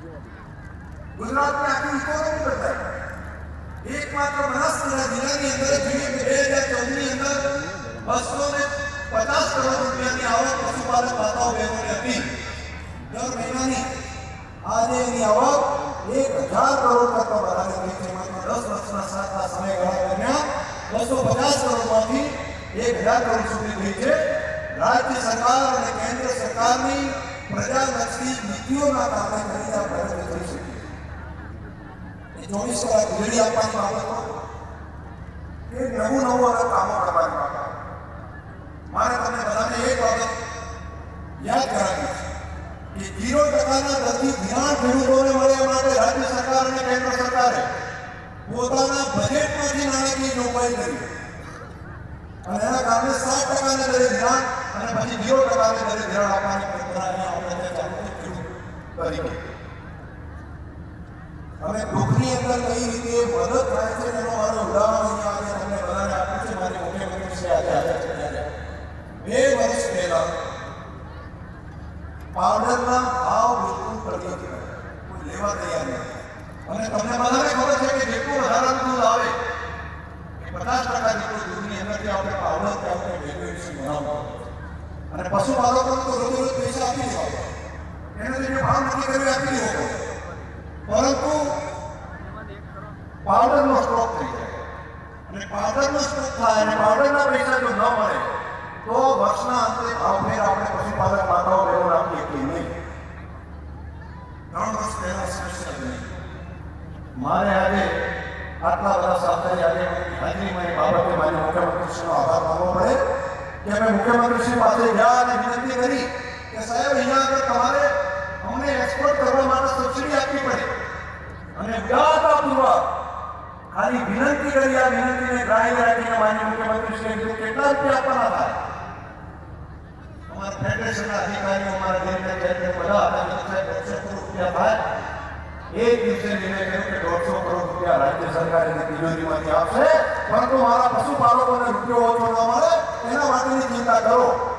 ગુજરાતની આખી ઇકોનોમી બદલાઈ એકમાત્ર બનાસકાંઠા જિલ્લાની અંદર જોઈએ કે બે હજાર ચૌદની અંદર બસો ને પચાસ કરોડ રૂપિયાની આવક પશુપાલક માતાઓ બહેનોની હતી. દર મહિનાની આજે એની આવક એક હજાર કરોડ કરતા વધારે થઈ છે. માત્ર દસ વર્ષના સાતના સમયગાળા દરમિયાન બસો પચાસ કરોડમાંથી એક હજાર કરોડ સુધી થઈ છે. રાજ્ય સરકાર અને કેન્દ્ર સરકારની પ્રજાલક્ષી નીતિઓના કારણે કરીને આ પ્રગતિ થઈ શકી એ ચોવીસ કલાક વીજળી આપવાની બાબતો એ નવું નવું હવે કામો કરવાની બાબત મારે તમને બધાને એક બાબત યાદ કરાવી કે જીરો ટકાના દરથી ધિરાણ ખેડૂતોને મળે માટે રાજ્ય સરકાર અને કેન્દ્ર સરકારે પોતાના બજેટમાંથી નાણાકીય જોગવાઈ કરી અને એના કારણે સાત ટકાને દરે ધિરાણ અને પછી જીરો ટકાને દરે ધિરાણ આપવાની પ્રક્રિયા અહીંયા આપણે ચાલુ છે ખેડૂત તરીકે. અને દુઃખની અંદર કઈ રીતે મદદ થાય છે એનો મારો ઉદાહરણ આજે તમને બધાને આપ્યું છે, મારી મુખ્યમંત્રી શ્રી આજે ત્યારે. બે વર્ષ પહેલા પાવડરના ભાવ બિલકુલ પડી ગયા કોઈ લેવા તૈયાર નથી. અને તમને બધાને ખબર છે કે જેટલું વધારાનું દૂધ આવે, પચાસ ટકા જેટલું દૂધની અંદરથી આપણે પાવડર કે આપણે વેલ્યુએશન બનાવવું અને પશુપાલકોને તો રોજ રોજ પૈસા આપી એ આપી પડે. પરંતુ પાવડરનો સ્ટોક થઈ જાય. અને પાવડરનો સ્ટોક થાય અને પાવડરના પૈસા જો ન મળે, તો વર્ષના અંતે ભાવ ફેર આપણે પશુપાલક માતાઓ બહેનો આપીએ કે નહીં. ત્રણ વર્ષ પહેલા સમસ્યા બની મારે આજે આટલા બધા સાથે આજે હાજરીમાં એ બાબતે મારી મુખ્યમંત્રીશ્રીનો આભાર માનવો પડે કે અમે મુખ્યમંત્રીશ્રી પાસે ગયા વિનંતી કરી કે સાહેબ અહીંયા આગળ તમારે અમને એક્સપોર્ટ કરવા માટે સબસિડી આપવી પડે અને ઉદારતાપૂર્વક ખાલી વિનંતી આ વિનંતીને ગ્રાહ્ય રાખીને માન્ય મુખ્યમંત્રીશ્રીએ કીધું કેટલા રૂપિયા આપવાના થાય અમારા ફેડરેશનના અધિકારીઓ અમારા ચેરમેન બધા દોઢસો કરોડ રૂપિયા થાય એક દિવસે નિર્ણય કર્યો કે દોઢસો કરોડ રૂપિયા રાજ્ય સરકાર એની તિજોરીમાંથી આપશે. પરંતુ મારા પશુપાલકોને રૂપિયો ઓછો ન મળે. એના માટેની ચિંતા કરો.